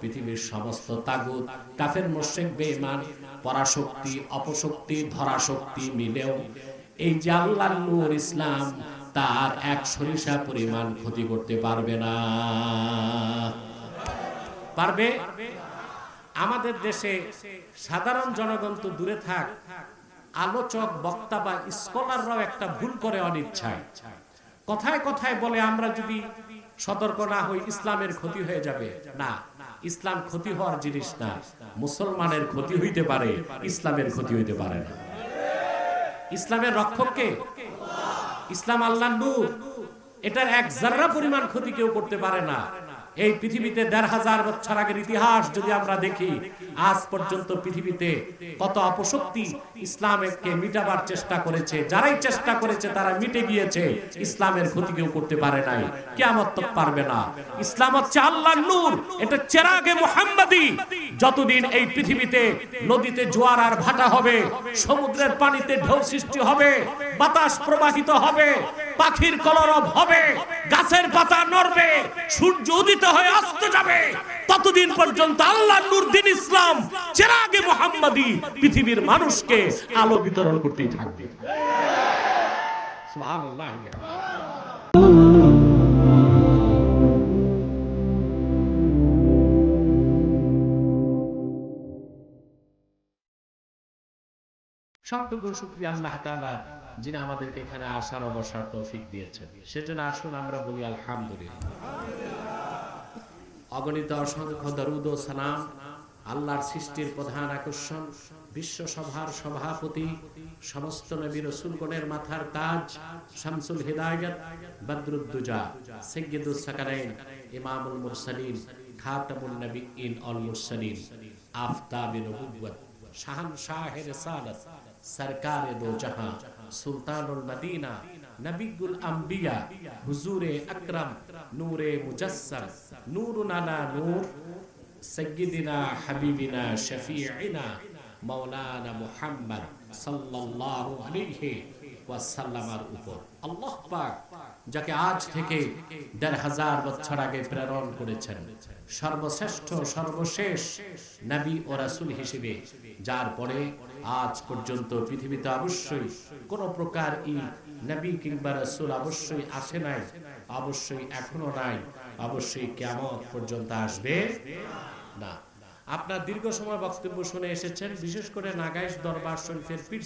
পৃথিবীর সমস্ত তাগুত, কাফের মোশেক পরাশক্তি, অপশক্তি, ধরাশক্তি মিলেও এই যে নূর ইসলাম, তার এক সরিষা পরিমাণ ক্ষতি করতে পারবে না। পারবে? আমাদের দেশে সাধারণ জনগণ তো দূরে থাক, আলোচক, বক্তা বা স্কলাররাও একটা ভুল করে অনিচ্ছায়। কথায় কথায় বলে আমরা যদি সতর্ক না হই ইসলামের ক্ষতি হয়ে যাবে। না, ইসলাম ক্ষতি হওয়ার জিনিস না। মুসলমানের ক্ষতি হইতে পারে, ইসলামের ক্ষতি হইতে পারে না। ইসলামের রক্ষককে ইসলাম আল্লাহ নূর। এটার এক জাররা পরিমাণ ক্ষতি কেউ করতে পারে না। এই পৃথিবীতে দেড় হাজার বছর আগের ইতিহাস যদি আমরা দেখি, আজ পর্যন্ত পৃথিবীতে কত অপশক্তি ইসলামকে মিটাবার চেষ্টা করেছে, যারাই চেষ্টা করেছে তারা মিটে গিয়েছে, ইসলামের ক্ষতি কেউ করতে পারে নাই কেমন তো পারবে না। ইসলাম হচ্ছে আল্লাহ নূর, এটা চেরাগে মোহাম্মদী। যতদিন এই পৃথিবীতে নদীতে জোয়ার আর ভাটা হবে, সমুদ্রের পানিতে ঢেউ সৃষ্টি হবে, বাতাস প্রবাহিত হবে পাখির কলরব হবে, গাছের পাতা নড়বে, সূর্য উদিত হয়ে অস্ত যাবে। ততদিন পর্যন্ত আল্লাহ নুরদিন ইসলাম চেরাগে মোহাম্মদি পৃথিবীর মানুষকে আলো বিতরণ করতেই থাকবে। সুবহানাল্লাহ। সবটুকু শুক্রিয়া আল্লাহ যিনি আমাদেরকে এখানে আসার অবসর তৌফিক দিয়েছেন। সেজন্য আসুন, আমরা বলি আলহামদুলিল্লাহ। অগণিত অসংখ্য দরুদ ও সালাম, আল্লাহর সৃষ্টির প্রধান আকর্ষণ, বিশ্ব সভার সভাপতি, সমস্ত নবী রসুলগণের মাথার তাজ, শামসুল হিদায়ত, বদরুদ্দুজা সৈয়দুস সাকারাইন ইমামুল মুরসালিন, খাতামুন নবীন অল মুরসালিন, আফতাবে শাহান শাহের রিসালাত সরকারে দো জাহাं সুলতানুল মদিনা নবিগুল আম্বিয়া হুজুরে আকরাম নূরে মুজাসসাম নূরুন আলা নূর সৈয়দিনা হাবিবিনা শফিঈনা মাওলানা মুহাম্মদ সাল্লাল্লাহু আলাইহি ওয়াসাল্লামার উপর আল্লাহ পাক যাকে আজ থেকে দেড় হাজার বছর আগে প্রেরণ করেছেন, সর্বশ্রেষ্ঠ, সর্বশেষ নবী ও রাসূল হিসেবে, যার পরে আজ পর্যন্ত পৃথিবীতে অবশ্যই কোন প্রকার ই নবী কিংবা অবশ্যই আসে নাই, অবশ্যই এখনও নাই, অবশ্যই কিয়ামত পর্যন্ত আসবে না। আপনার দীর্ঘ সময় বক্তব্য শুনে এসেছেন, বিশেষ করে দরবার শরীফের পীর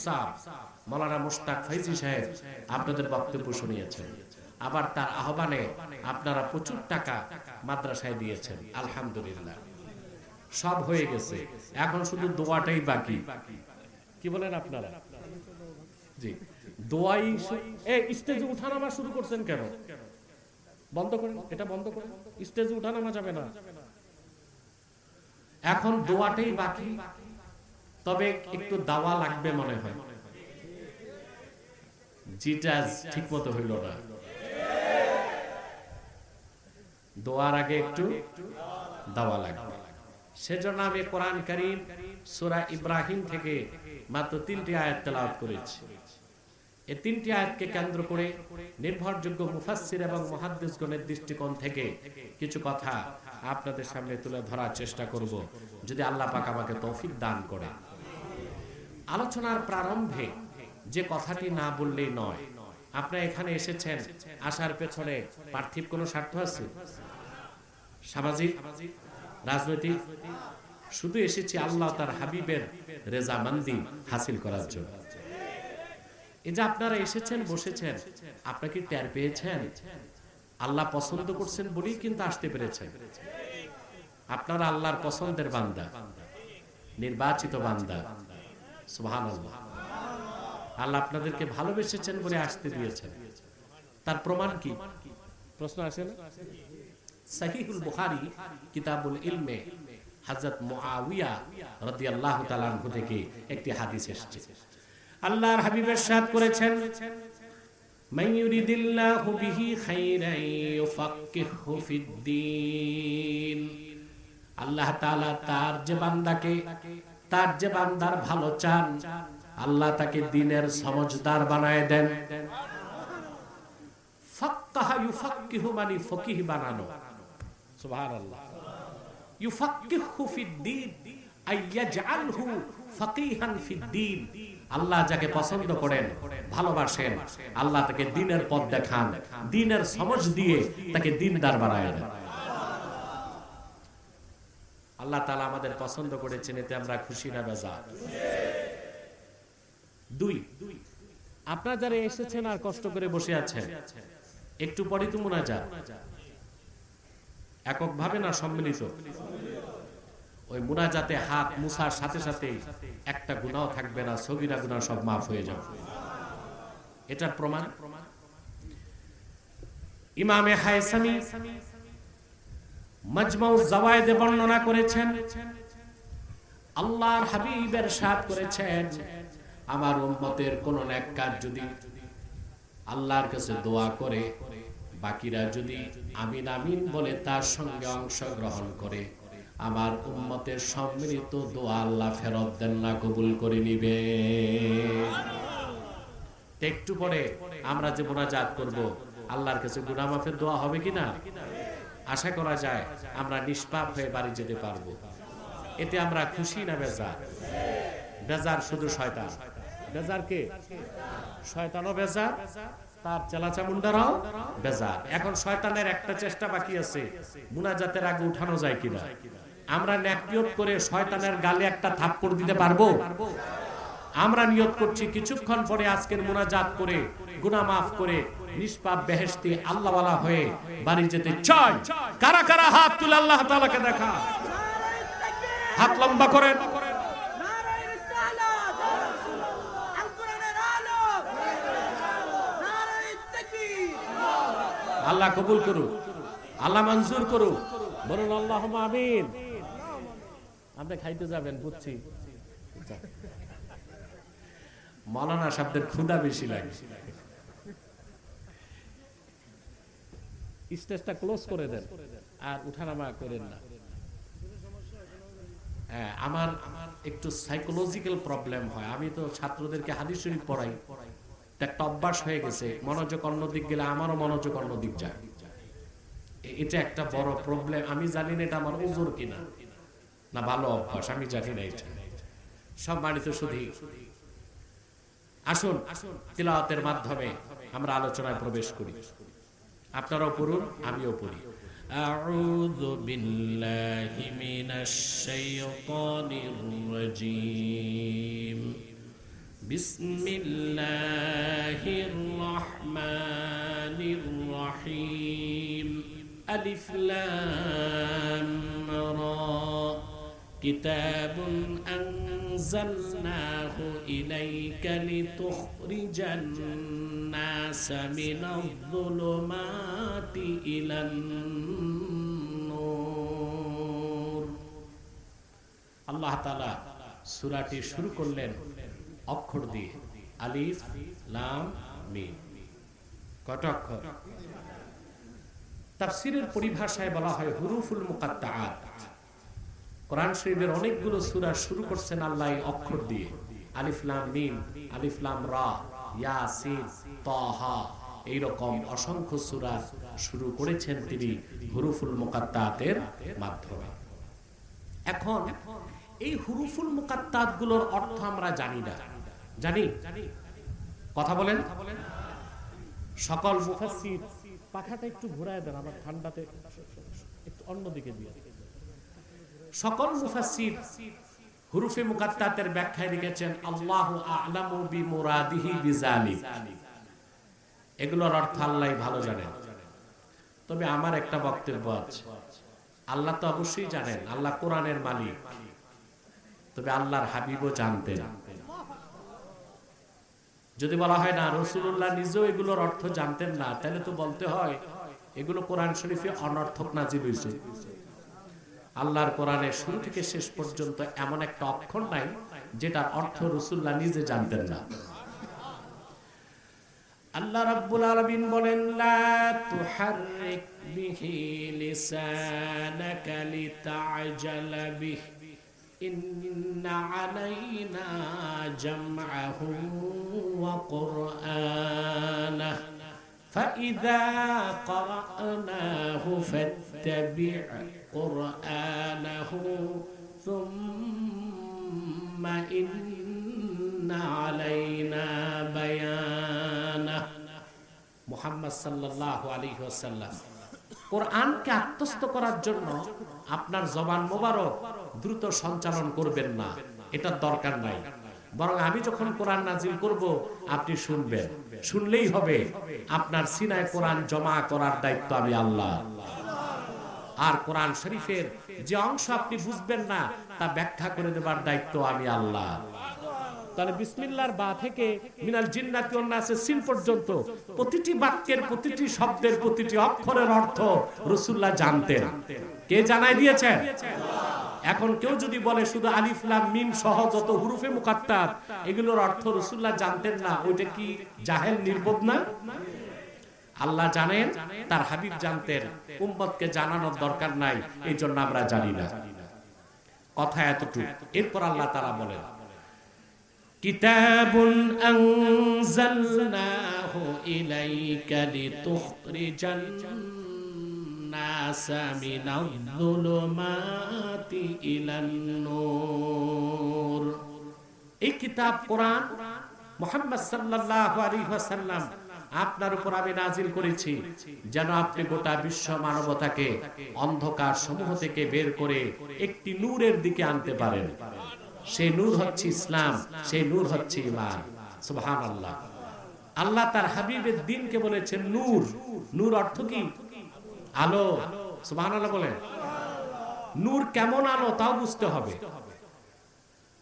ফাইজি সাহেব, আপনাদের বক্তব্য শুনিয়েছেন। আবার তার আহ্বানে আপনারা প্রচুর টাকা মাদ্রাসায় দিয়েছেন, আলহামদুলিল্লাহ। সব হয়ে গেছে, এখন শুধু দোয়াটাই বাকি। কি বলেন আপনারা? জি। দোয়াই এই স্টেজে উঠানামা শুরু করছেন কেন? বন্ধ করেন, এটা বন্ধ করেন। স্টেজে উঠানামা যাবে না। এখন দোয়াটাই বাকি, তবে একটু দাওয়া লাগবে মনে হয়। যেটা ঠিক মতো হইল না। দোয়ার আগে একটু দাওয়া লাগবে। সেজন্য আমি কোরআন করিম, সুরা ইব্রাহিম থেকে মাত্র তিনটি আয়াত তেলাওয়াত করেছি। এই তিনটি আয়াতকে কেন্দ্র করে নির্ভরযোগ্য মুফাসসির এবং মুহাদ্দিসগণের দৃষ্টিকোণ থেকে কিছু কথা আপনাদের সামনে তুলে ধরার চেষ্টা করব, যদি আল্লাহ পাক আমাকে তৌফিক দান করে। আলোচনার প্রারম্ভে যে কথাটি না বললেই নয় আপনারা এখানে এসেছেন, আসার পেছনে পার্থিব কোনো স্বার্থ আছে? সামাজিক, রাজনৈতিক শুধু এসেছি আল্লাহ তার হাবিবের রেজামান্দি হাসিল করার জন্য। এই যে আপনারা এসেছেন বসেছেন আপনাকে টের পেয়েছেন? আল্লাহ পছন্দ করছেন বলেই কিন্তু আসতে পেরেছেন। আপনারা আল্লাহর পছন্দের বান্দা নির্বাচিত বান্দা। আল্লাহ আল্লাহ আপনাদেরকে ভালোবেসেছেন বলে আসতে দিয়েছেন। তার প্রমাণ কি? প্রশ্ন আছে না? সাহিহুল বুখারী কিতাবুল ইলমে হাজরত মুআবিয়া রাদিয়াল্লাহু তাআলা আনহু থেকে একটি হাদিস এসেছে। আল্লাহর হাবিবের সাথ করেছেন, মান ইউরিদিল্লাহু বিহি খাইরাই ইউফাক্কিহু ফিদ্দীন। আল্লাহ তাআলা তার যে বান্দাকে, তার যে বান্দার ভালো চান, আল্লাহ তাকে দ্বীনের সমজদার বানায় দেন। ফাক্কাহ ইউফাক্কিহু মানে ফকিহ বানানো। সুবহানাল্লাহ। আল্লাহ যাকে পছন্দ করেন, ভালোবাসেন, আল্লাহ তাকে দিনের পথ দেখান, দিনের সমঝ দিয়ে তাকে দিনদার বানায় দেন। আল্লাহ তাআলা আমাদের পছন্দ করেছেন, এতে আমরা খুশি না বেজা দুই, আপনারা যারা এসেছেন আর কষ্ট করে বসে আছেন, একটু পরে তো মোনাজাত। এককভাবে না সম্মিলিত? ওই মুনাজাতে হাত মুসার সাথে সাথে একটা গুনাও থাকবে না, সগিরা গুনাহ সব মাফ হয়ে যাবে। এটার প্রমাণ? ইমামে মাজমাউ বর্ণনা করেছেন, আল্লাহর হাবিবের সাথ করেছেন, আমার উম্মতের কোন নেক কাজ যদি আল্লাহর কাছে দোয়া করে বাকিরা যদি আমিন আমিন বলে তার সঙ্গে অংশগ্রহণ করে, আমার উম্মতের সম্মিলিত দোয়া আল্লাহ ফেরত দেন না, কবুল করে নিবে। একটু পরে আমরা যে মোনাজাত করব, আল্লাহর কাছে গুনাহ মাফের দোয়া হবে কিনা আশা করা যায় আমরা নিষ্পাপ হয়ে বাড়ি যেতে পারব। এতে আমরা খুশি না বেজার? বেজার শুধু শয়তান। বেজার কে? শয়তানও বেজার। তার চেলাচামুন্ডারাও বেজার। এখন শয়তানের একটা চেষ্টা বাকি আছে, মুনাজাতের আগে উঠানো যায় কিনা? আমরা ন্যাকনিয়ত করে শয়তানের গালে একটা থাপ্পড় দিতে পারব? আমরা নিয়ত করছি কিছুক্ষণ পরে আজকের মোনাজাত করে, গুনাহ মাফ করে, নিষ্পাপ বেহেশতি আল্লাহওয়ালা হয়ে বাড়ি যেতে চাই। কারা কারা হাত তুলে আল্লাহ দেখা? হাত লম্বা করেন। আল্লাহ কবুল করুক, আল্লাহ মঞ্জুর করুক। বলুন আল্লাহ আমিন। আপনি খাইতে যাবেন, বুঝছি। মৌলানা শব্দের ক্ষুদা বেশি লাগে। স্টেজটা ক্লোজ করে দেন, আর উঠানামা করেন না। হ্যাঁ আমার আমার একটু সাইকোলজিক্যাল প্রবলেম হয়। আমি তো ছাত্রদেরকে হাদিস শরীফ পড়াই। তা একটা অভ্যাস হয়ে গেছে মনোযোগ অন্যদিক গেলে আমারও মনোযোগ অন্যদিক যায় এ- এটা একটা বড় প্রবলেম আমি জানি না এটা আমার ওজোর কিনা না ভালো অভ্যাস আমি জানি না এটা সব বাড়িতে শুধু আসুন তিলাওয়াতের মাধ্যমে আমরা আলোচনায় প্রবেশ করি আপনারাও পড়ুন আমিও পড়ি أعوذ بالله من الشيطان الرجيم بسم الله الرحمن الرحيم ألف لام را كتاب أنزلناه إليك لتخرج الناس من الظلمات إلى النور আল্লাহ তাআলা সূরাটি শুরু করলেন অক্ষর দিয়ে। আলিফ, লাম, মিম। কত অক্ষর? তাফসীরের পরিভাষায় বলা হয় হুরুফুল মুকাত্তাআত কোরআন শরীফের অনেকগুলো সূরা শুরু করছেন আল্লাহ এই অক্ষর দিয়ে। আলিফ, লাম, মিম, আলিফ, লাম, রা ইয়াসিন তাহা এইরকম অসংখ্য সূরা শুরু করেছেন তিনি হুরুফুল মুকাত্তাতের মাধ্যমে। এখন এই হুরুফুল মুকাত্তাতগুলোর অর্থ আমরা জানি না। জানি। কথা বলেন। সকল মুফাসসির পাখাটা একটু ঘোরায় দেন, আমার ঠান্ডাতে একটু অন্যদিকে দিয়ে। সকল মুফাসসির হুরুফে মুকাত্তাতের ব্যাখ্যায় লিখেছেন, আল্লাহু আ'লামু বিমুরাদিহি বিজালিক। এগুলোর অর্থ আল্লাহই ভালো জানেন। তবে আমার একটা বক্তব্য আছে। আল্লাহ তো অবশ্যই জানেন, আল্লাহ কোরআনের মালিক। তবে আল্লাহর হাবিবও জানতেন। যদি বলা হয় না রসুল্লাহ নিজেও এগুলোর অর্থ জানতেন না, তাহলে তো বলতে হয় এগুলো কোরআন শরীফে অনর্থক নাজিল হয়েছে। আল্লাহর কোরআনের শুরু থেকে শেষ পর্যন্ত এমন একটা অক্ষর নাই যেটার অর্থ রসুল্লাহ নিজে জানতেন না। আল্লাহ রাব্বুল আলামিন বলেন, লা তুহাররিক বিহি লিসানাকা লিতা'জালা বিহি। ইন্না আলাইনা জামআহু ওয়া কুরআনাহু فإذا قرأناه فاتبع قرآنه ثم إن علينا بيانه মুহাম্মদ সাল্লাল্লাহু আলাইহি ওয়াসাল্লাম কোরআনকে আত্মস্থ করার জন্য আপনার জবান মোবারক দ্রুত সঞ্চালন করবেন না। এটার দরকার নাই। বরং আমি যখন কোরআন নাজিল করব, আপনি শুনবেন। শুনলেই হবে, আপনার সিনায় কোরআন জমা করার দায়িত্ব আমি আল্লাহ। আর কোরআন শরীফের যে অংশ আপনি বুঝবেন না, তা ব্যাখ্যা করে দেবার দায়িত্ব আমি আল্লাহ। তাহলে বিসমিল্লার বা থেকে মিনাল জিন্নাতি নাসের সিন পর্যন্ত প্রতিটি বাক্যের, প্রতিটি শব্দের, প্রতিটি অক্ষরের অর্থ রসুল্লাহ জানতেন। কে জানাই দিয়েছেন? এখন কেউ যদি বলে শুধু আলিফ লাম মিম সহ যত হুরুফে মুকাত্তার এগুলোর অর্থ রসুল্লাহ জানতেন না ওইটা কি জাহেল নির্বোধ না আল্লাহ জানেন তার হাবিব জানতেন উম্মতকে জানানোর দরকার নাই এই জন্য আমরা জানি না কথা এতটুকু এরপর আল্লাহ তারা বলেন كتاب أنزلناه إليك لتخرج الناس من الظلمات إلى النور এই কিতাব কোরআন মোহাম্মদ সাল্লাল্লাহু আলাইহি ওয়াসাল্লাম আপনার উপর আমি নাজিল করেছি যেন আপনি গোটা বিশ্ব মানবতাকে অন্ধকার সমূহ থেকে বের করে একটি নূরের দিকে আনতে পারেন সেই নূর হচ্ছে ইসলাম সেই নূর হচ্ছে ইমান সুবহান আল্লাহ আল্লাহ তার হাবিবের দিনকে বলেছেন নূর নূর অর্থ কি আলো আল্লাহ বলেন। নূর কেমন আলো তাও বুঝতে হবে।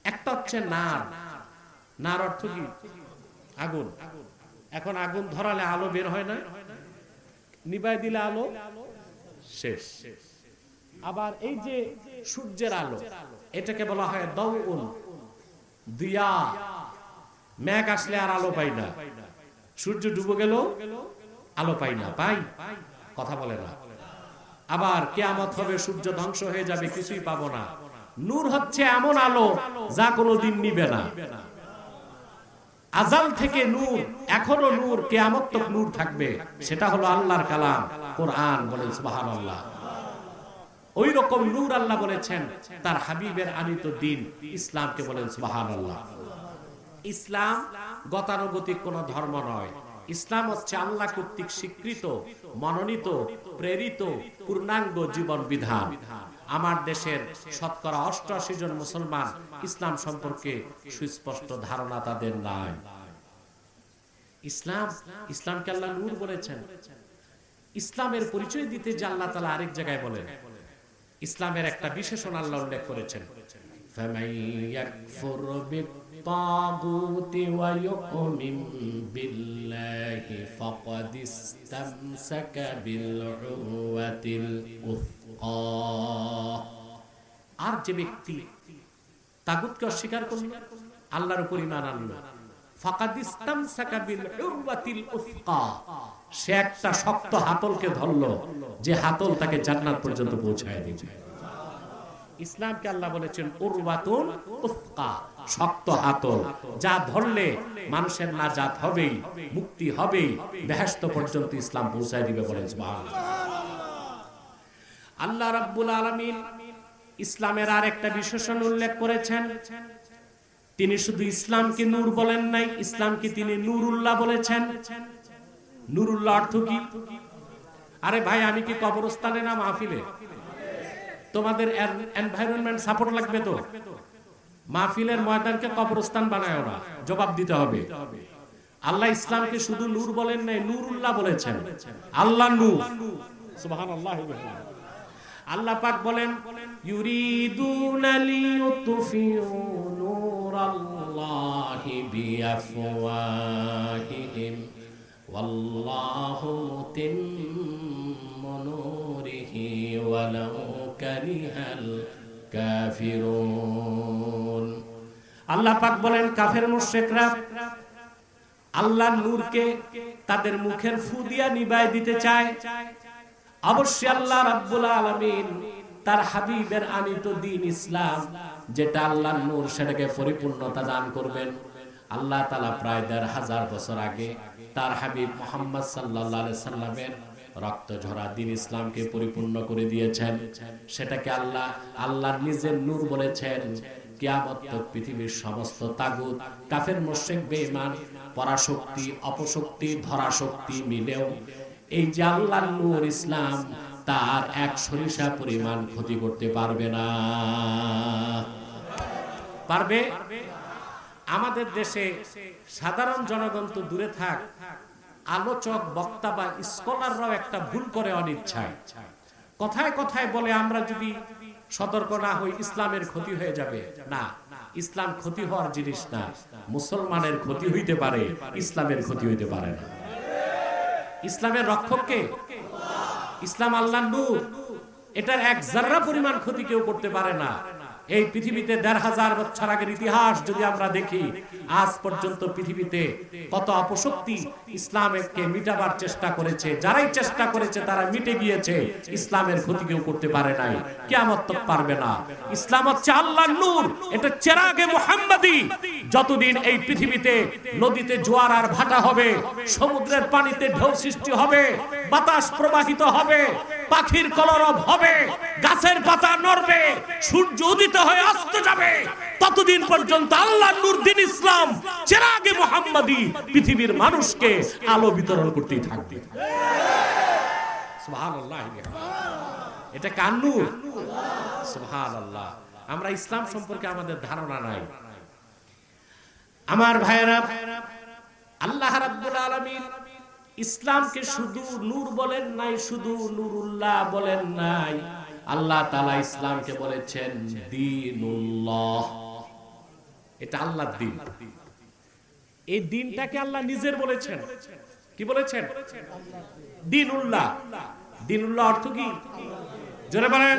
একটা হচ্ছে নার। নার অর্থ কি? আগুন। এখন আগুন ধরালে আলো বের হয় না। নিবাই দিলে আলো শেষ। আবার এই যে সূর্যের আলো, এটাকে বলা হয় দৌন দিয়া। মেঘ আসলে আর আলো পাই না। সূর্য ডুবে গেল আলো পাই না। পাই? কথা বলে না। আবার কেয়ামত হবে, সূর্য ধ্বংস হয়ে যাবে, কিছুই পাবো না। নূর হচ্ছে এমন আলো যা কোনো দিন নিবে না। আজাল থেকে নূর, এখনও নূর, কেয়ামত তক নূর থাকবে। সেটা হলো আল্লাহর কালাম, কোরআন বলেন, সুবহানাল্লাহ। ওই রকম নূর আল্লাহ বলেছেন, তার হাবিবের আনিত দিন, ইসলামকে বলেন, সুবহানাল্লাহ। ইসলাম গতানুগতিক কোন ধর্ম নয়। ইসলাম হচ্ছে আল্লাহ কর্তৃক স্বীকৃত, মনোনীত, প্রেরিত, পূর্ণাঙ্গ জীবন বিধান। আমার দেশের শতকরা অষ্টআশি জন মুসলমান ইসলাম সম্পর্কে সুস্পষ্ট ধারণা তাদের নাই। ইসলাম, ইসলামকে আল্লাহ নূর বলেছেন। ইসলামের পরিচয় দিতে যে আল্লাহ তালা আরেক জায়গায় বলেন। ইসলামের একটা বিশেষণ আল্লাহ উল্লেখ করেছেন। بِالطَّاغُوتِ وَيُؤْمِن بِاللَّهِ فَقَدِ اسْتَمْسَكَ بِالْعُرْوَةِ الْوُثْقَى আর যে ব্যক্তি তাগুতকে অস্বীকার করল আল্লাহর উপর ঈমান আনলো ফাকাদ ইস্তামসাকা বিল উরওয়াতিল উসকা সে একটা শক্ত হাতলকে ধরলো যে হাতল তাকে জান্নাত পর্যন্ত পৌঁছায় দিবে ইসলামকে আল্লাহ বলেছেন উরওয়াতুল উসকা শক্ত হাতল। যা ধরলে মানুষের নাজাত হবেই, মুক্তি হবেই। বেহেশত পর্যন্ত ইসলাম পৌঁছায় দিবে সুবহানাল্লাহ। আল্লাহ রাব্বুল আলামিন ইসলামের আর একটা বিশেষণ উল্লেখ করেছেন। তিনি শুধু ইসলামকে নূর বলেন নাই, ইসলামকে তিনি নূরুল্লাহ বলেছেন। নূরুল্লাহ অর্থ কি? আরে ভাই, আমি কি কবরস্থানে না মাহফিলে? তোমাদের এনভায়রনমেন্ট সাপোর্ট লাগবে তো? মাহফিলের ময়দানকে কবরস্থান বানায় না, জবাব দিতে হবে। আল্লাহ ইসলামকে শুধু নূর বলেন নাই, নূরুল্লাহ বলেছেন। আল্লাহ নূর। সুবহানাল্লাহ আল্লাহ পাক বলেন, ইউরিদুনা লিয়ুতফিউ নূরাল্লাহি বিআফওয়াহিহিম, ওয়াল্লাহু মুতিম্মু নূরিহি ওয়ালাউ কারিহাল কাফিরুন। আল্লাহ পাক বলেন কাফের মুশরিকরা আল্লাহর নূরকে তাদের মুখের ফু দিয়া নিবায় দিতে চায়। অবশ্যই আল্লাহ রাব্বুল আলামিন তার হাবিবের আনিত দিন ইসলাম, যেটা আল্লাহর নূর সেটাকে পরিপূর্ণতা দান করবেন। আল্লাহ তাআলা প্রায় দেড় হাজার বছর আগে তার হাবিব মোহাম্মদ আলাইহি সাল্লামের রক্ত ঝরা দিন ইসলামকে পরিপূর্ণ করে দিয়েছেন। সেটাকে আল্লাহ আল্লাহ নিজের নূর বলেছেন। কিয়ামত পৃথিবীর সমস্ত তাগুত, কাফের মোশেক বেঈমান, পরাশক্তি, অপশক্তি, ধরাশক্তি মিলেও এই যে আল্লাহ নূর ইসলাম, তার এক সরিষা পরিমাণ ক্ষতি করতে পারবে না। পারবে? আমাদের দেশে সাধারণ জনগণ তো দূরে থাক, আলোচক, বক্তা বা স্কলাররাও একটা ভুল করে অনিচ্ছায়। কথায় কথায় বলে আমরা যদি সতর্ক না হই ইসলামের ক্ষতি হয়ে যাবে। না, ইসলাম ক্ষতি হওয়ার জিনিস না। মুসলমানের ক্ষতি হইতে পারে, ইসলামের ক্ষতি হইতে পারে না। ইসলামের রক্ষককে ইসলাম আল্লাহ এটার এক জাররা পরিমাণ ক্ষতি কেউ করতে পারে না। এই পৃথিবীতে দেড় হাজার বছর আগের ইতিহাস যদি আমরা দেখি, আজ পর্যন্ত পৃথিবীতে কত অপশক্তি ইসলামকে মিটাবার চেষ্টা করেছে, যারাই চেষ্টা করেছে তারা মিটে গিয়েছে, ইসলামের ক্ষতি কেউ করতে পারে নাই কেমন তো পারবে না। ইসলাম হচ্ছে আল্লাহর নূর, এটা চেরাগে মোহাম্মদী। যতদিন এই পৃথিবীতে নদীতে জোয়ার আর ভাটা হবে, সমুদ্রের পানিতে ঢেউ সৃষ্টি হবে, বাতাস প্রবাহিত হবে পাখির কলরব হবে, গাছের পাতা নড়বে, সূর্য উদিত হয়ে অস্ত যাবে। ততদিন পর্যন্ত আল্লাহ নূরদিন ইসলাম চেরাগে মোহাম্মদী, পৃথিবীর মানুষকে আলো বিতরণ করতেই থাকবে। এটা কান্নুর সুবহানাল্লাহ। আমরা ইসলাম সম্পর্কে আমাদের ধারণা নাই। আমার ভাইয়েরা, আল্লাহ রাব্বুল আলামিন ইসলামকে শুধু নূর বলেন নাই, শুধু নুরুল্লাহ বলেন নাই। আল্লাহ তাআলা ইসলামকে বলেছেন, দীনুল্লাহ। এটা আল্লাহর দিন। এই দিনটাকে আল্লাহ নিজের বলেছেন। কি বলেছেন? দিনুল্লাহ। দিনুল্লাহ অর্থ কি? জোরে বলেন।